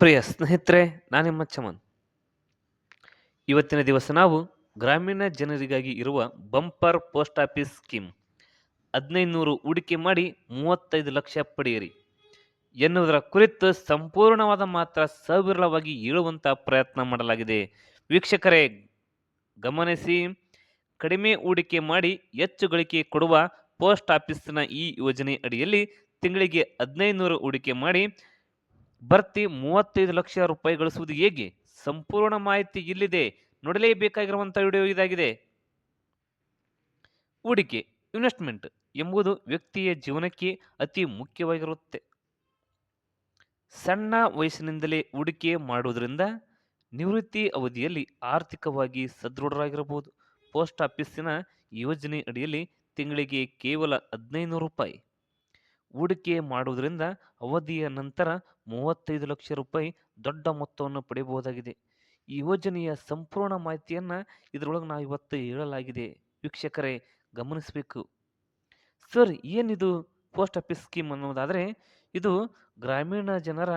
ಪ್ರಿಯ ಸ್ನೇಹಿತರೆ ನಿಮ್ಮ ಚಮನ್. ಇವತ್ತಿನ ದಿವಸ ನಾವು ಗ್ರಾಮೀಣ ಜನರಿಗಾಗಿ ಇರುವ ಬಂಪರ್ ಪೋಸ್ಟ್ ಆಫೀಸ್ ಸ್ಕೀಮ್ ಹದಿನೈದು ನೂರು ಹೂಡಿಕೆ ಮಾಡಿ ಮೂವತ್ತೈದು ಲಕ್ಷ ಪಡೆಯಿರಿ. ಎನ್ನುವುದರ ಕುರಿತು ಸಂಪೂರ್ಣವಾದ ಮಾತ್ರ ಸವಿರಳವಾಗಿ ಹೇಳುವಂಥ ಪ್ರಯತ್ನ ಮಾಡಲಾಗಿದೆ. ವೀಕ್ಷಕರೇ, ಗಮನಿಸಿ, ಕಡಿಮೆ ಹೂಡಿಕೆ ಮಾಡಿ ಹೆಚ್ಚು ಗಳಿಕೆ ಕೊಡುವ ಪೋಸ್ಟ್ ಆಫೀಸ್ನ ಈ ಯೋಜನೆ ಅಡಿಯಲ್ಲಿ ತಿಂಗಳಿಗೆ ಹದಿನೈದು ನೂರು ಹೂಡಿಕೆ ಮಾಡಿ ಭರ್ತಿ ಮೂವತ್ತೈದು ಲಕ್ಷ ರೂಪಾಯಿ ಗಳಿಸುವುದು ಹೇಗೆ? ಸಂಪೂರ್ಣ ಮಾಹಿತಿ ಇಲ್ಲಿದೆ. ನೋಡಲೇಬೇಕಾಗಿರುವಂತಹ ವಿಡಿಯೋ ಇದಾಗಿದೆ. ಹೂಡಿಕೆ, ಇನ್ವೆಸ್ಟ್ಮೆಂಟ್ ಎಂಬುದು ವ್ಯಕ್ತಿಯ ಜೀವನಕ್ಕೆ ಅತಿ ಮುಖ್ಯವಾಗಿರುತ್ತೆ. ಸಣ್ಣ ವಯಸ್ಸಿನಿಂದಲೇ ಹೂಡಿಕೆ ಮಾಡುವುದರಿಂದ ನಿವೃತ್ತಿ ಅವಧಿಯಲ್ಲಿ ಆರ್ಥಿಕವಾಗಿ ಸದೃಢರಾಗಿರಬಹುದು. ಪೋಸ್ಟ್ ಆಫೀಸಿನ ಯೋಜನೆ ಅಡಿಯಲ್ಲಿ ತಿಂಗಳಿಗೆ ಕೇವಲ ಹದಿನೈದು ರೂಪಾಯಿ. ಹೂಡಿಕೆ ಮಾಡುವುದರಿಂದ ಅವಧಿಯ ನಂತರ ಮೂವತ್ತೈದು ಲಕ್ಷ ರೂಪಾಯಿ ದೊಡ್ಡ ಮೊತ್ತವನ್ನು ಪಡೆಯಬಹುದಾಗಿದೆ. ಈ ಯೋಜನೆಯ ಸಂಪೂರ್ಣ ಮಾಹಿತಿಯನ್ನು ಇದರೊಳಗೆ ನಾವು ಇವತ್ತು ಹೇಳಲಾಗಿದೆ. ವೀಕ್ಷಕರೇ, ಗಮನಿಸಬೇಕು. ಸರ್, ಏನಿದು ಪೋಸ್ಟ್ ಆಫೀಸ್ ಸ್ಕೀಮ್ ಅನ್ನೋದಾದರೆ, ಇದು ಗ್ರಾಮೀಣ ಜನರ,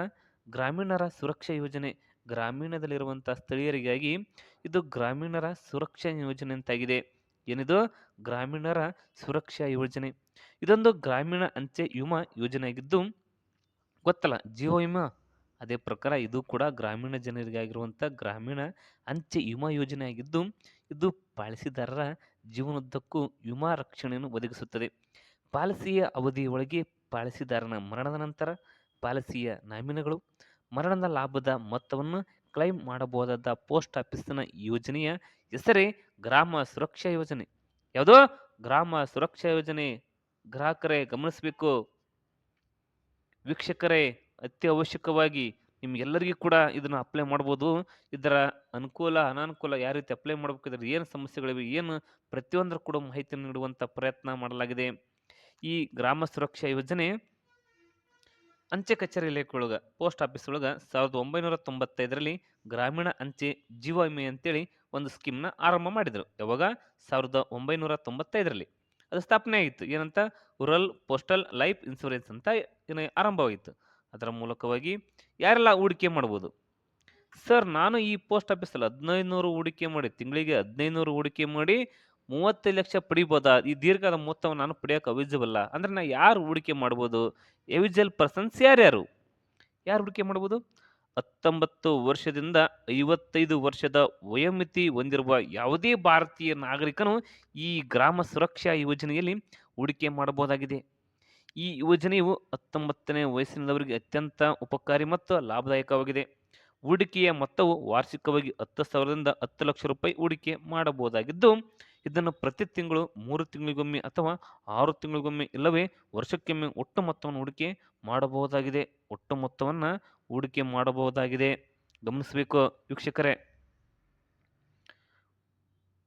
ಗ್ರಾಮೀಣರ ಸುರಕ್ಷಾ ಯೋಜನೆ. ಗ್ರಾಮೀಣದಲ್ಲಿರುವಂಥ ಸ್ಥಳೀಯರಿಗಾಗಿ ಇದು ಗ್ರಾಮೀಣರ ಸುರಕ್ಷಾ ಯೋಜನೆ ಅಂತಾಗಿದೆ. ಏನಿದು? ಗ್ರಾಮೀಣರ ಸುರಕ್ಷಾ ಯೋಜನೆ. ಇದೊಂದು ಗ್ರಾಮೀಣ ಅಂಚೆ ವಿಮಾ ಯೋಜನೆಯಾಗಿದ್ದು ಗೊತ್ತಲ್ಲ? ಜೀವ ವಿಮಾ. ಅದೇ ಪ್ರಕಾರ ಇದು ಕೂಡ ಗ್ರಾಮೀಣ ಜನರಿಗಾಗಿರುವಂಥ ಗ್ರಾಮೀಣ ಅಂಚೆ ವಿಮಾ ಯೋಜನೆ ಆಗಿದ್ದು, ಇದು ಪಾಲಿಸಿದಾರರ ಜೀವನೋದ್ದಕ್ಕೂ ವಿಮಾ ರಕ್ಷಣೆಯನ್ನು ಒದಗಿಸುತ್ತದೆ. ಪಾಲಿಸಿಯ ಅವಧಿಯೊಳಗೆ ಪಾಲಿಸಿದಾರನ ಮರಣದ ನಂತರ ಪಾಲಿಸಿಯ ನಾಮಿನಿಗಳು, ಮರಣದ ಲಾಭದ ಮೊತ್ತವನ್ನು ಕ್ಲೈಮ್ ಮಾಡಬಹುದಾದ ಪೋಸ್ಟ್ ಆಫೀಸಿನ ಯೋಜನೆಯ ಹೆಸರೇ ಗ್ರಾಮ ಸುರಕ್ಷಾ ಯೋಜನೆ. ಯಾವುದೋ? ಗ್ರಾಮ ಸುರಕ್ಷಾ ಯೋಜನೆ. ಗ್ರಾಹಕರೇ ಗಮನಿಸಬೇಕು. ವೀಕ್ಷಕರೇ, ಅತ್ಯವಶ್ಯಕವಾಗಿ ನಿಮ್ಗೆಲ್ಲರಿಗೂ ಕೂಡ ಇದನ್ನು ಅಪ್ಲೈ ಮಾಡ್ಬೋದು. ಇದರ ಅನುಕೂಲ, ಅನಾನುಕೂಲ ಯಾವ ರೀತಿ ಅಪ್ಲೈ ಮಾಡಬೇಕು, ಇದರ ಏನು ಸಮಸ್ಯೆಗಳಿವೆ, ಏನು ಪ್ರತಿಯೊಂದರ ಕೂಡ ಮಾಹಿತಿಯನ್ನು ನೀಡುವಂಥ ಪ್ರಯತ್ನ ಮಾಡಲಾಗಿದೆ. ಈ ಗ್ರಾಮ ಸುರಕ್ಷಾ ಯೋಜನೆ ಅಂಚೆ ಕಚೇರಿ ಇಲಾಖೆಯೊಳಗೆ ಪೋಸ್ಟ್ ಆಫೀಸ್ ಒಳಗೆ ಸಾವಿರದ ಒಂಬೈನೂರ ತೊಂಬತ್ತೈದರಲ್ಲಿ ಗ್ರಾಮೀಣ ಅಂಚೆ ಜೀವ ವಿಮೆ ಅಂತೇಳಿ ಒಂದು ಸ್ಕೀಮ್ನ ಆರಂಭ ಮಾಡಿದರು. ಯಾವಾಗ? ಸಾವಿರದ ಒಂಬೈನೂರ ತೊಂಬತ್ತೈದರಲ್ಲಿ. ಅದು ಸ್ಥಾಪನೆ ಆಗಿತ್ತು. ಏನಂತ? ರೂರಲ್ ಪೋಸ್ಟಲ್ ಲೈಫ್ ಇನ್ಶೂರೆನ್ಸ್ ಅಂತ ಏನು ಆರಂಭವಾಯಿತು. ಅದರ ಮೂಲಕವಾಗಿ ಯಾರೆಲ್ಲ ಹೂಡಿಕೆ ಮಾಡ್ಬೋದು? ಸರ್, ನಾನು ಈ ಪೋಸ್ಟ್ ಆಫೀಸಲ್ಲಿ ಹದಿನೈದು ನೂರು ಹೂಡಿಕೆ ಮಾಡಿ, ತಿಂಗಳಿಗೆ ಹದಿನೈದು ನೂರು ಹೂಡಿಕೆ ಮಾಡಿ ಮೂವತ್ತೈದು ಲಕ್ಷ ಪಡಿಬೋದಾ? ಈ ದೀರ್ಘದ ಮೊತ್ತವನ್ನು ನಾನು ಪಡೆಯೋಕೆ ಅವಿಜಬಲ್ಲ ಅಂದರೆ ನಾ ಯಾರು ಹೂಡಿಕೆ ಮಾಡ್ಬೋದು? ಎವಿಜಲ್ ಪರ್ಸನ್ಸ್ ಯಾರ್ಯಾರು ಯಾರು? ಹೂಡಿಕೆ ಮಾಡ್ಬೋದು? ಹತ್ತೊಂಬತ್ತು ವರ್ಷದಿಂದ ಐವತ್ತೈದು ವರ್ಷದ ವಯೋಮಿತಿ ಹೊಂದಿರುವ ಯಾವುದೇ ಭಾರತೀಯ ನಾಗರಿಕನು ಈ ಗ್ರಾಮ ಸುರಕ್ಷಾ ಯೋಜನೆಯಲ್ಲಿ ಹೂಡಿಕೆ ಮಾಡಬಹುದಾಗಿದೆ. ಈ ಯೋಜನೆಯು ಹತ್ತೊಂಬತ್ತನೇ ವಯಸ್ಸಿನವರಿಗೆ ಅತ್ಯಂತ ಉಪಕಾರಿ ಮತ್ತು ಲಾಭದಾಯಕವಾಗಿದೆ. ಹೂಡಿಕೆಯ ಮೊತ್ತವು ವಾರ್ಷಿಕವಾಗಿ ಹತ್ತು ಸಾವಿರದಿಂದ ಹತ್ತು ಲಕ್ಷ ರೂಪಾಯಿ ಹೂಡಿಕೆ ಮಾಡಬಹುದಾಗಿದ್ದು ಇದನ್ನು ಪ್ರತಿ ತಿಂಗಳು ಮೂರು ತಿಂಗಳಿಗೊಮ್ಮೆ ಅಥವಾ ಆರು ತಿಂಗಳಿಗೊಮ್ಮೆ ಇಲ್ಲವೇ ವರ್ಷಕ್ಕೊಮ್ಮೆ ಒಟ್ಟು ಮೊತ್ತವನ್ನು ಹೂಡಿಕೆ ಮಾಡಬಹುದಾಗಿದೆ. ಒಟ್ಟು ಮೊತ್ತವನ್ನು ಹೂಡಿಕೆ ಮಾಡಬಹುದಾಗಿದೆ. ಗಮನಿಸಬೇಕು ವೀಕ್ಷಕರೇ.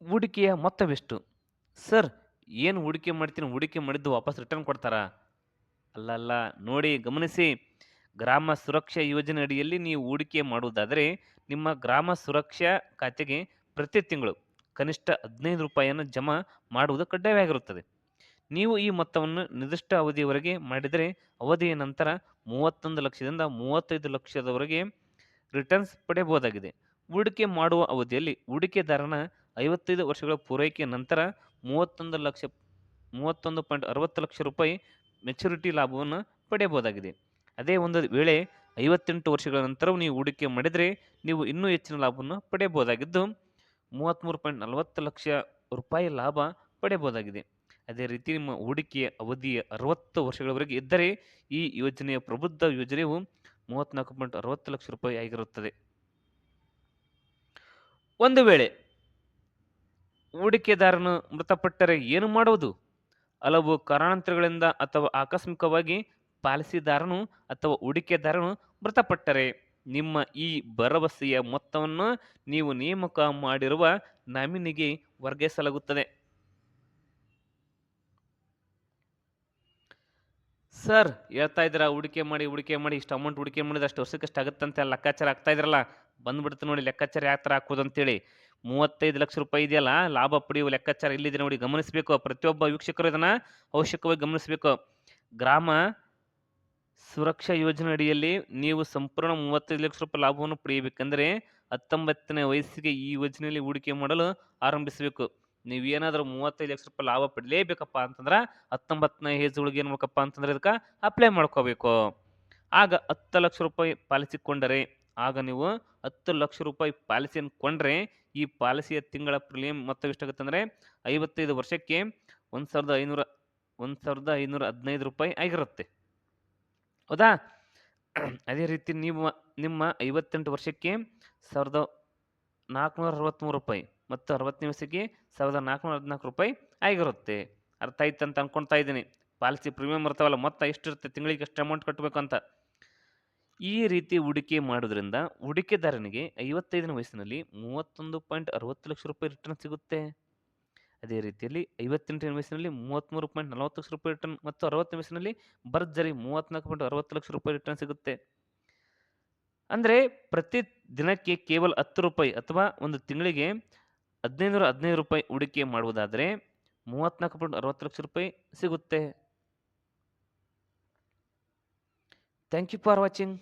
ಹೂಡಿಕೆಯ ಮೊತ್ತವೆಷ್ಟು? ಸರ್, ಏನು ಹೂಡಿಕೆ ಮಾಡ್ತೀನಿ? ಹೂಡಿಕೆ ಮಾಡಿದ್ದು ವಾಪಸ್ ರಿಟರ್ನ್ ಕೊಡ್ತಾರಾ? ಅಲ್ಲ ಅಲ್ಲ, ನೋಡಿ, ಗಮನಿಸಿ. ಗ್ರಾಮ ಸುರಕ್ಷಾ ಯೋಜನೆ ಅಡಿಯಲ್ಲಿ ನೀವು ಹೂಡಿಕೆ ಮಾಡುವುದಾದರೆ ನಿಮ್ಮ ಗ್ರಾಮ ಸುರಕ್ಷಾ ಖಾತೆಗೆ ಪ್ರತಿ ತಿಂಗಳು ಕನಿಷ್ಠ ಹದಿನೈದು ರೂಪಾಯಿಯನ್ನು ಜಮಾ ಮಾಡುವುದು ಕಡ್ಡಾಯವಾಗಿರುತ್ತದೆ. ನೀವು ಈ ಮೊತ್ತವನ್ನು ನಿರ್ದಿಷ್ಟ ಅವಧಿಯವರೆಗೆ ಮಾಡಿದರೆ, ಅವಧಿಯ ನಂತರ ಮೂವತ್ತೊಂದು ಲಕ್ಷದಿಂದ ಮೂವತ್ತೈದು ಲಕ್ಷದವರೆಗೆ ರಿಟರ್ನ್ಸ್ ಪಡೆಯಬಹುದಾಗಿದೆ. ಹೂಡಿಕೆ ಮಾಡುವ ಅವಧಿಯಲ್ಲಿ ಹೂಡಿಕೆದಾರನ ಐವತ್ತೈದು ವರ್ಷಗಳ ಪೂರೈಕೆಯ ನಂತರ ಮೂವತ್ತೊಂದು ಲಕ್ಷ, ಮೂವತ್ತೊಂದು ಪಾಯಿಂಟ್ ಅರವತ್ತು ಲಕ್ಷ ರೂಪಾಯಿ ಮೆಚುರಿಟಿ ಲಾಭವನ್ನು ಪಡೆಯಬಹುದಾಗಿದೆ. ಅದೇ ಒಂದು ವೇಳೆ ಐವತ್ತೆಂಟು ವರ್ಷಗಳ ನಂತರವೂ ನೀವು ಹೂಡಿಕೆ ಮಾಡಿದರೆ, ನೀವು ಇನ್ನೂ ಹೆಚ್ಚಿನ ಲಾಭವನ್ನು ಪಡೆಯಬಹುದಾಗಿದ್ದು ಮೂವತ್ತ್ಮೂರು ಪಾಯಿಂಟ್ ನಲವತ್ತು ಲಕ್ಷ ರೂಪಾಯಿ ಲಾಭ ಪಡೆಯಬಹುದಾಗಿದೆ ಅದೇ ರೀತಿ ನಿಮ್ಮ ಹೂಡಿಕೆಯ ಅವಧಿಯ ಅರವತ್ತು ವರ್ಷಗಳವರೆಗೆ ಇದ್ದರೆ ಈ ಯೋಜನೆಯ ಪ್ರಬುದ್ಧ ಯೋಜನೆಯು ಮೂವತ್ತ್ನಾಲ್ಕು ಪಾಯಿಂಟ್ ಅರವತ್ತು ಲಕ್ಷ ರೂಪಾಯಿ ಆಗಿರುತ್ತದೆ. ಒಂದು ವೇಳೆ ಹೂಡಿಕೆದಾರನು ಮೃತಪಟ್ಟರೆ ಏನು ಮಾಡುವುದು? ಹಲವು ಕಾರಣಾಂತರಗಳಿಂದ ಅಥವಾ ಆಕಸ್ಮಿಕವಾಗಿ ಪಾಲಿಸಿದಾರನು ಅಥವಾ ಹೂಡಿಕೆದಾರನು ಮೃತಪಟ್ಟರೆ ನಿಮ್ಮ ಈ ಭರವಸೆಯ ಮೊತ್ತವನ್ನು ನೀವು ನೇಮಕ ಮಾಡಿರುವ ನಾಮಿನಿಗೆ ವರ್ಗಾಯಿಸಲಾಗುತ್ತದೆ. ಸರ್, ಹೇಳ್ತಾ ಇದ್ದೀರಾ, ಹೂಡಿಕೆ ಮಾಡಿ ಹೂಡಿಕೆ ಮಾಡಿ, ಇಷ್ಟು ಅಮೌಂಟ್ ಹೂಡಿಕೆ ಮಾಡಿದ್ರೆ ಅಷ್ಟು ವರ್ಷಕ್ಕೆ ಅಷ್ಟು ಆಗುತ್ತಂತೆ ಲೆಕ್ಕಾಚಾರ ಆಗ್ತಾ ಇದ್ರಲ್ಲ ಬಂದ್ಬಿಡ್ತು ನೋಡಿ, ಲೆಕ್ಕಾಚಾರ ಯಾವ ಥರ ಹಾಕೋದು ಅಂತೇಳಿ. ಮೂವತ್ತೈದು ಲಕ್ಷ ರೂಪಾಯಿ ಇದೆಯಲ್ಲ, ಲಾಭ ಪಡೆಯುವ ಲೆಕ್ಕಾಚಾರ ಇಲ್ಲಿದೆ ನೋಡಿ, ಗಮನಿಸಬೇಕು, ಪ್ರತಿಯೊಬ್ಬ ವೀಕ್ಷಕರು ಇದನ್ನು ಅವಶ್ಯಕವಾಗಿ ಗಮನಿಸಬೇಕು. ಗ್ರಾಮ ಸುರಕ್ಷಾ ಯೋಜನೆ ಅಡಿಯಲ್ಲಿ ನೀವು ಸಂಪೂರ್ಣ ಮೂವತ್ತೈದು ಲಕ್ಷ ರೂಪಾಯಿ ಲಾಭವನ್ನು ಪಡೆಯಬೇಕೆಂದರೆ ಹತ್ತೊಂಬತ್ತನೇ ವಯಸ್ಸಿಗೆ ಈ ಯೋಜನೆಯಲ್ಲಿ ಹೂಡಿಕೆ ಮಾಡಲು ಆರಂಭಿಸಬೇಕು. ನೀವೇನಾದರೂ ಮೂವತ್ತೈದು ಲಕ್ಷ ರೂಪಾಯಿ ಲಾಭ ಪಡಲೇಬೇಕಪ್ಪ ಅಂತಂದ್ರೆ ಹತ್ತೊಂಬತ್ತನೇ ಏಜ್ ಒಳಗೆ ಏನು ಮಾಡ್ಬೇಕಪ್ಪ ಅಂತಂದ್ರೆ ಇದಕ್ಕೆ ಅಪ್ಲೈ ಮಾಡ್ಕೋಬೇಕು. ಆಗ ಹತ್ತು ಲಕ್ಷ ರೂಪಾಯಿ ಪಾಲಿಸಿ ಕೊಂಡರೆ, ಆಗ ನೀವು ಹತ್ತು ಲಕ್ಷ ರೂಪಾಯಿ ಪಾಲಿಸಿಯನ್ನು ಕೊಂಡ್ರೆ ಈ ಪಾಲಿಸಿಯ ತಿಂಗಳ ಪ್ರೀಮಿಯಂ ಮೊತ್ತ ಎಷ್ಟಾಗುತ್ತೆ ಅಂದರೆ ಐವತ್ತೈದು ವರ್ಷಕ್ಕೆ ಒಂದು ಸಾವಿರದ ಐನೂರ, ಒಂದು ಸಾವಿರದ ಐನೂರ ಹದಿನೈದು ರೂಪಾಯಿ ಆಗಿರುತ್ತೆ. ಹೌದಾ? ಅದೇ ರೀತಿ ನೀವು ನಿಮ್ಮ ಐವತ್ತೆಂಟು ವರ್ಷಕ್ಕೆ ಸಾವಿರದ ನಾಲ್ಕುನೂರ ಅರವತ್ತ್ಮೂರು ರೂಪಾಯಿ ಮತ್ತು ಅರವತ್ತನೇ ವರ್ಷಕ್ಕೆ ಸಾವಿರದ ನಾಲ್ಕುನೂರ ಹದಿನಾಲ್ಕು ರೂಪಾಯಿ ಆಗಿರುತ್ತೆ. ಅರ್ಥ ಆಯ್ತು ಅಂತ ಅಂದ್ಕೊಳ್ತಾ ಇದ್ದೀನಿ. ಪಾಲಿಸಿ ಪ್ರೀಮಿಯಂ ಇರ್ತಾವಲ್ಲ ಮೊತ್ತ ಎಷ್ಟಿರುತ್ತೆ, ತಿಂಗಳಿಗೆ ಎಷ್ಟು ಅಮೌಂಟ್ ಕಟ್ಟಬೇಕು ಅಂತ. ಈ ರೀತಿ ಹೂಡಿಕೆ ಮಾಡೋದ್ರಿಂದ ಹೂಡಿಕೆದಾರನಿಗೆ ಐವತ್ತೈದನೇ ವಯಸ್ಸಿನಲ್ಲಿ ಮೂವತ್ತೊಂದು ಪಾಯಿಂಟ್ ಅರವತ್ತು ಲಕ್ಷ ರೂಪಾಯಿ ರಿಟರ್ನ್ ಸಿಗುತ್ತೆ. ಅದೇ ರೀತಿಯಲ್ಲಿ ಐವತ್ತೆಂಟನೇ ವಯಸ್ಸಿನಲ್ಲಿ ಮೂವತ್ತ್ಮೂರು ಪಾಯಿಂಟ್ ನಲವತ್ತು ಲಕ್ಷ ರೂಪಾಯಿ ರಿಟರ್ನ್ ಮತ್ತು ಅರವತ್ತನೇ ವಯಸ್ಸಿನಲ್ಲಿ ಭರ್ಜರಿ ಮೂವತ್ತ್ನಾಲ್ಕು ಪಾಯಿಂಟ್ ಅರವತ್ತು ಲಕ್ಷ ರೂಪಾಯಿ ರಿಟರ್ನ್ ಸಿಗುತ್ತೆ. ಅಂದರೆ ಪ್ರತಿ ದಿನಕ್ಕೆ ಕೇವಲ ಹತ್ತು ರೂಪಾಯಿ ಅಥವಾ ಒಂದು ತಿಂಗಳಿಗೆ ಹದಿನೈದುನೂರ ಹದಿನೈದು ರೂಪಾಯಿ ಹೂಡಿಕೆ ಮಾಡುವುದಾದರೆ ಮೂವತ್ತ್ನಾಲ್ಕು ಪಾಯಿಂಟ್ ಅರವತ್ತು ಲಕ್ಷ ರೂಪಾಯಿ ಸಿಗುತ್ತೆ. Thank you for watching